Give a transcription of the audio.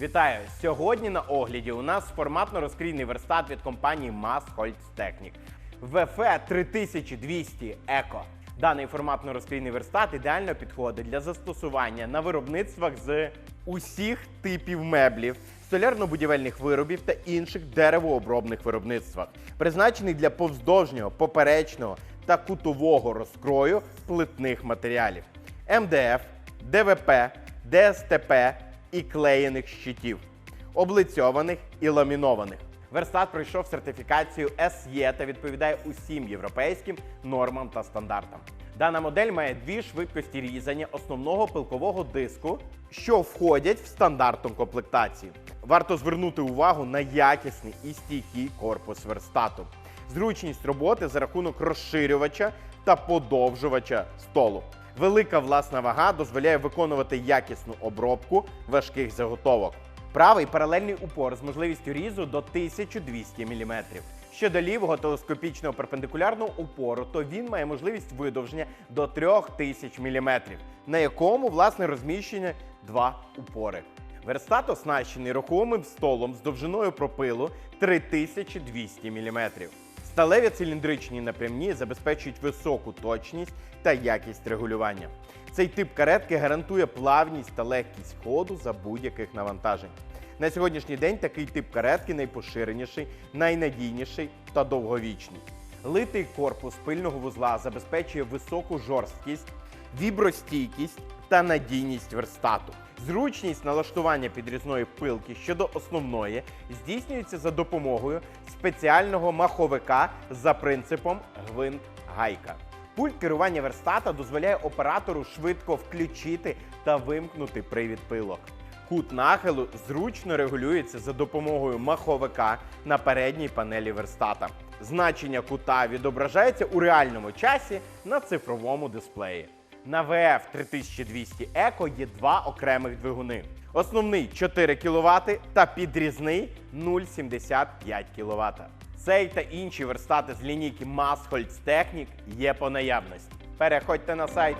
Вітаю! Сьогодні на огляді у нас форматно-розкрійний верстат від компанії Mass Holz Technic. VF 3200 Eco. Даний форматно-розкрійний верстат ідеально підходить для застосування на виробництвах з усіх типів меблів, столярно-будівельних виробів та інших деревообробних виробництвах. Призначений для повздовжнього, поперечного та кутового розкрою плитних матеріалів. МДФ, ДВП, ДСТП і клеєних щитів, облицьованих і ламінованих. Верстат пройшов сертифікацію SE та відповідає усім європейським нормам та стандартам. Дана модель має дві швидкості різання основного пилкового диску, що входять в стандартну комплектацію. Варто звернути увагу на якісний і стійкий корпус верстату, зручність роботи за рахунок розширювача та подовжувача столу. Велика власна вага дозволяє виконувати якісну обробку важких заготовок. Правий паралельний упор з можливістю різу до 1200 мм. Щодо лівого телескопічного перпендикулярного упору, то він має можливість видовження до 3000 мм, на якому власне розміщені два упори. Верстат оснащений рухомим столом з довжиною пропилу 3200 мм. Сталеві циліндричні напрямні забезпечують високу точність та якість регулювання. Цей тип каретки гарантує плавність та легкість ходу за будь-яких навантажень. На сьогоднішній день такий тип каретки найпоширеніший, найнадійніший та довговічний. Литий корпус пильного вузла забезпечує високу жорсткість, вібростійкість та надійність верстату. Зручність налаштування підрізної пилки щодо основної здійснюється за допомогою спеціального маховика за принципом гвинт-гайка. Пульт керування верстата дозволяє оператору швидко включити та вимкнути привід пилок. Кут нахилу зручно регулюється за допомогою маховика на передній панелі верстата. Значення кута відображається у реальному часі на цифровому дисплеї. На VF 3200 Eco є два окремих двигуни. Основний 4 кВт та підрізний 0,75 кВт. Цей та інші верстати з лінійки Massholz Technic є по наявності. Переходьте на сайт